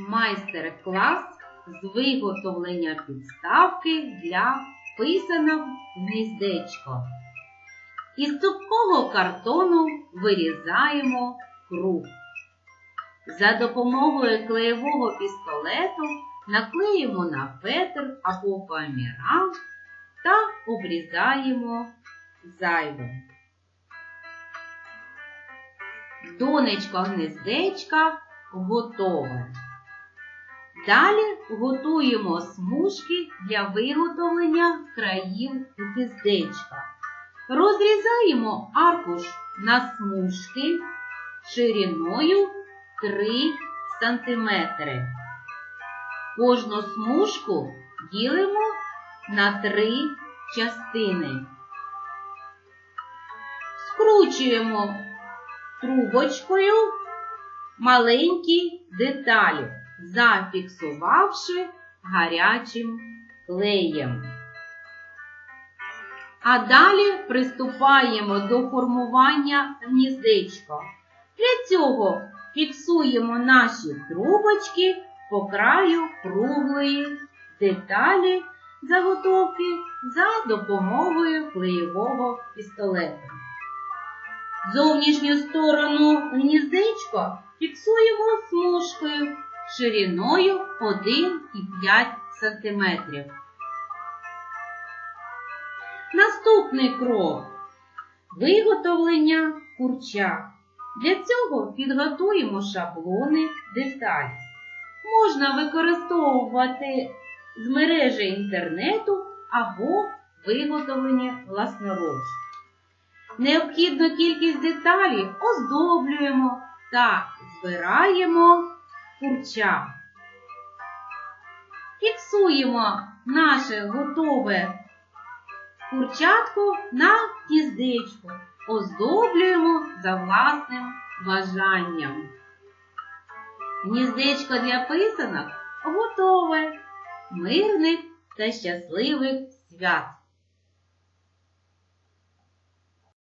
майстер-клас з виготовлення підставки для писанок гніздечко. Із цупкого картону вирізаємо круг. За допомогою клеєвого пістолету наклеїмо на фетр або фоаміран та обрізаємо зайве. Донечка гнездечка готова. Далі готуємо смужки для виготовлення країв гнездечка. Розрізаємо аркуш на смужки шириною 3 см. Кожну смужку ділимо на три частини. Скручуємо трубочкою маленькі деталі, зафіксувавши гарячим клеєм. А далі приступаємо до формування гніздечка. Для цього фіксуємо наші трубочки по краю круглої деталі заготовки за допомогою клеєвого пістолету. Зовнішню сторону гніздечка фіксуємо смужкою шириною 1,5 см. Наступний крок виготовлення курча. Для цього підготуємо шаблони деталі. Можна використовувати з мережі інтернету або виготовлення власноруч. Необхідну кількість деталей оздоблюємо та збираємо курча. Фіксуємо наше готове курчатку на гніздечку, оздоблюємо за власним бажанням. Гніздечко для писанок готове, мирних та щасливих свят!